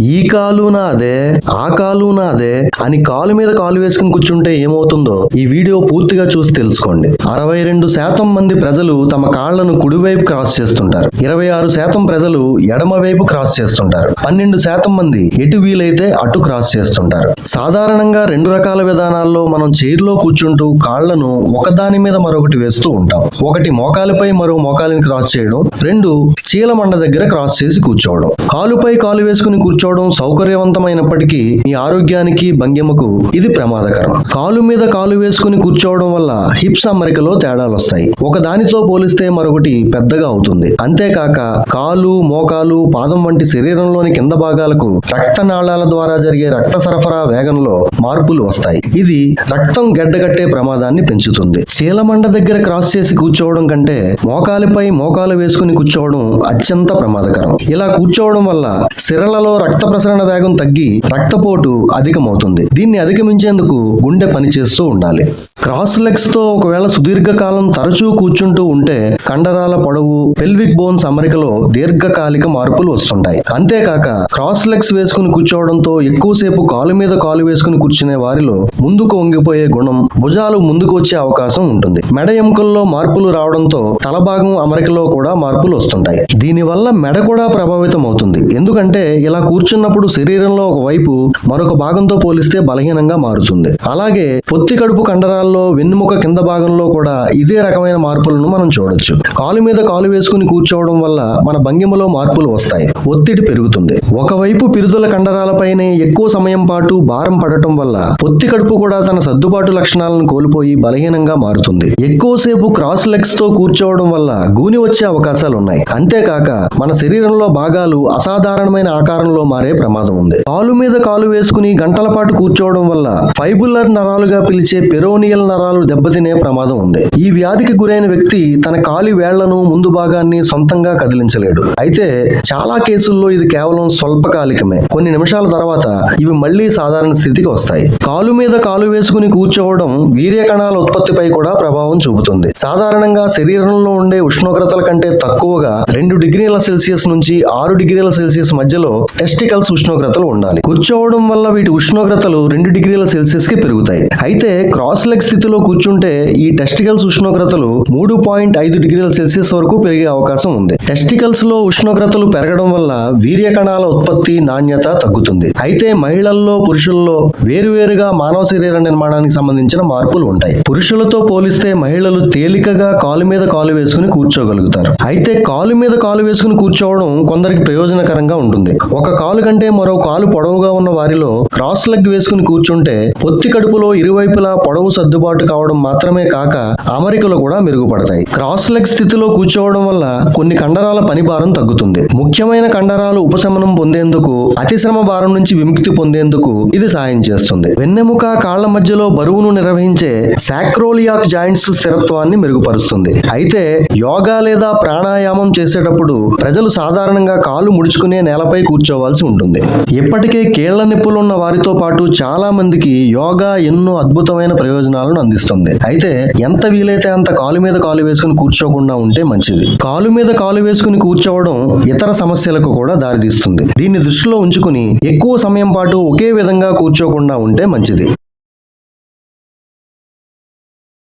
ఈ కాలు నాదే ఆ కాలు నాదే అని కాలు మీద కాలు వేసుకుని కూర్చుంటే ఏమవుతుందో ఈ వీడియో పూర్తిగా చూసి తెలుసుకోండి. అరవై రెండు శాతం మంది ప్రజలు తమ కాళ్ళను కుడివైపు క్రాస్ చేస్తుంటారు. ఇరవై ఆరు శాతం ప్రజలు ఎడమ వైపు క్రాస్ చేస్తుంటారు. పన్నెండు శాతం మంది ఎటు వీలైతే అటు క్రాస్ చేస్తుంటారు. సాధారణంగా రెండు రకాల విధానాల్లో మనం చైర్లో కూర్చుంటూ కాళ్ళను ఒకదాని మీద మరొకటి వేస్తూ ఉంటాం. ఒకటి మోకాలిపై మరో మోకాలిని క్రాస్ చేయడం. రెండు చీలమండ దగ్గర క్రాస్ చేసి కూర్చోవడం. కాలుపై కాలు వేసుకుని కూర్చోవడం సౌకర్యవంతమైనప్పటికీ మీ ఆరోగ్యానికి భంగిమకు ఇది ప్రమాదకరం. కాలు మీద కాలు వేసుకుని కూర్చోవడం వల్ల హిప్స్ అమరికలో తేడాలు వస్తాయి. ఒక దానితో పోలిస్తే మరొకటి పెద్దగా అవుతుంది. అంతేకాక కాలు మోకాలు పాదం వంటి శరీరంలోని కింద భాగాలకు రక్తనాళాల ద్వారా జరిగే రక్త సరఫరా వేగంలో మార్పులు వస్తాయి. ఇది రక్తం గడ్డగట్టే ప్రమాదాన్ని పెంచుతుంది. చీలమండ దగ్గర క్రాస్ చేసి కూర్చోవడం కంటే మోకాలిపై మోకాలు వేసుకుని కూర్చోవడం అత్యంత ప్రమాదకరం. ఇలా కూర్చోవడం వల్ల సిరలలో రక్త రక్త ప్రసరణ వేగం తగ్గి రక్తపోటు అధికమవుతుంది. దీన్ని అధిగమించేందుకు గుండె పనిచేస్తూ ఉండాలి. క్రాస్ లెగ్స్తో ఒకవేళ సుదీర్ఘకాలం తరచూ కూర్చుంటూ ఉంటే కండరాల పొడవు పెల్విక్ బోన్స్ అమరికలో దీర్ఘకాలిక మార్పులు వస్తుంటాయి. అంతేకాక క్రాస్ లెగ్స్ వేసుకుని కూర్చోవడంతో ఎక్కువసేపు కాలు మీద కాలు వేసుకుని కూర్చునే వారిలో ముందుకు వంగిపోయే గుణం భుజాలు ముందుకు వచ్చే అవకాశం ఉంటుంది. మెడ ఎముకల్లో మార్పులు రావడంతో తల భాగం అమరికలో కూడా మార్పులు వస్తుంటాయి. దీనివల్ల మెడ కూడా ప్రభావితం అవుతుంది ఎందుకంటే ఇలా కూర్చున్నప్పుడు శరీరంలో ఒక వైపు మరొక భాగంతో పోలిస్తే బలహీనంగా మారుతుంది. అలాగే పొత్తి కడుపు కండరాలు భాగంలో వెన్నుముక కింద భాగంలో కూడా ఇదే రకమైన మార్పులను మనం చూడొచ్చు. కాలు మీద కాలు వేసుకుని కూర్చోవడం వల్ల మన భంగిమలో మార్పులు వస్తాయి. ఒత్తిడి పెరుగుతుంది. ఒకవైపు పిరుదుల కండరాలపైనే ఎక్కువ సమయం పాటు భారం పడటం వల్ల పొత్తి కడుపు కూడా తన సర్దుబాటు లక్షణాలను కోల్పోయి బలహీనంగా మారుతుంది. ఎక్కువసేపు క్రాస్ లెగ్స్తో కూర్చోవడం వల్ల గూని వచ్చే అవకాశాలు ఉన్నాయి. అంతేకాక మన శరీరంలో భాగాలు అసాధారణమైన ఆకారంలో మారే ప్రమాదం ఉంది. కాలు మీద కాలు వేసుకుని గంటల పాటు కూర్చోవడం వల్ల ఫైబులర్ నరాలుగా పిలిచే పెరోనియల్ నరాలు దెబ్బతినే ప్రమాదం ఉంది. ఈ వ్యాధికి గురైన వ్యక్తి తన కాలి వేళ్ళను ముందు భాగాన్ని సొంతంగా కదిలించలేడు. అయితే చాలా కేసుల్లో ఇది కేవలం స్వల్పకాలికమే. కొన్ని నిమిషాల తర్వాత ఇవి మళ్ళీ సాధారణ స్థితికి వస్తాయి. కాలు మీద కాలు వేసుకుని కూర్చోవడం వీర్య కణాల ఉత్పత్తిపై కూడా ప్రభావం చూపుతుంది. సాధారణంగా శరీరంలో ఉండే ఉష్ణోగ్రతల కంటే తక్కువగా రెండు డిగ్రీల సెల్సియస్ నుంచి ఆరు డిగ్రీల సెల్సియస్ మధ్యలో టెస్టికల్స్ ఉష్ణోగ్రతలు ఉండాలి. కూర్చోవడం వల్ల వీటి ఉష్ణోగ్రతలు రెండు డిగ్రీల సెల్సియస్కి పెరుగుతాయి. అయితే క్రాస్ లెగ్స్ స్థితిలో కూర్చుంటే ఈ టెస్టికల్స్ ఉష్ణోగ్రతలు మూడు పాయింట్ ఐదు డిగ్రీల సెల్సియస్ వరకు పెరిగే అవకాశం ఉంది. టెస్టికల్స్లో ఉష్ణోగ్రతలు పెరగడం వల్ల వీర్య కణాల ఉత్పత్తి నాణ్యత తగ్గుతుంది. అయితే మహిళల్లో పురుషుల్లో వేరువేరుగా మానవ శరీర నిర్మాణానికి సంబంధించిన మార్పులు ఉంటాయి. పురుషులతో పోలిస్తే మహిళలు తేలికగా కాలు మీద కాలు వేసుకుని కూర్చోగలుగుతారు. అయితే కాలు మీద కాలు వేసుకుని కూర్చోవడం కొందరికి ప్రయోజనకరంగా ఉంటుంది. ఒక కాలు కంటే మరో కాలు పొడవుగా ఉన్న వారిలో క్రాస్ లెగ్ వేసుకుని కూర్చుంటే పొత్తి కడుపులో ఇరువైపులా పొడవు అందుబాటు కావడం మాత్రమే కాక అమరికలు కూడా మెరుగుపడతాయి. క్రాస్ లెగ్ స్థితిలో కూర్చోవడం వల్ల కొన్ని కండరాల పని భారం తగ్గుతుంది. ముఖ్యమైన కండరాలు ఉపశమనం పొందేందుకు అతిశ్రమ భారం నుంచి విముక్తి పొందేందుకు ఇది సాయం చేస్తుంది. వెన్నెముక కాళ్ళ మధ్యలో బరువును నిర్వహించే సాక్రోలియాక్ జాయింట్స్ స్థిరత్వాన్ని మెరుగుపరుస్తుంది. అయితే యోగా లేదా ప్రాణాయామం చేసేటప్పుడు ప్రజలు సాధారణంగా కాలు ముడుచుకునే నేలపై కూర్చోవాల్సి ఉంటుంది. ఇప్పటికే కీళ్ళ నొప్పులున్న వారితో పాటు చాలా మందికి యోగా ఎన్నో అద్భుతమైన ప్రయోజనాలను అందిస్తుంది. అయితే ఎంత వీలైతే అంత కాలు మీద కాలు వేసుకుని కూర్చోకుండా ఉంటే మంచిది. కాలు మీద కాలు వేసుకుని కూర్చోవడం ఇతర సమస్యలకు కూడా దారితీస్తుంది. దీన్ని దృష్టిలో ఉంచుకుని ఎక్కువ సమయం పాటు ఒకే విధంగా కూర్చోకుండా ఉంటే మంచిది.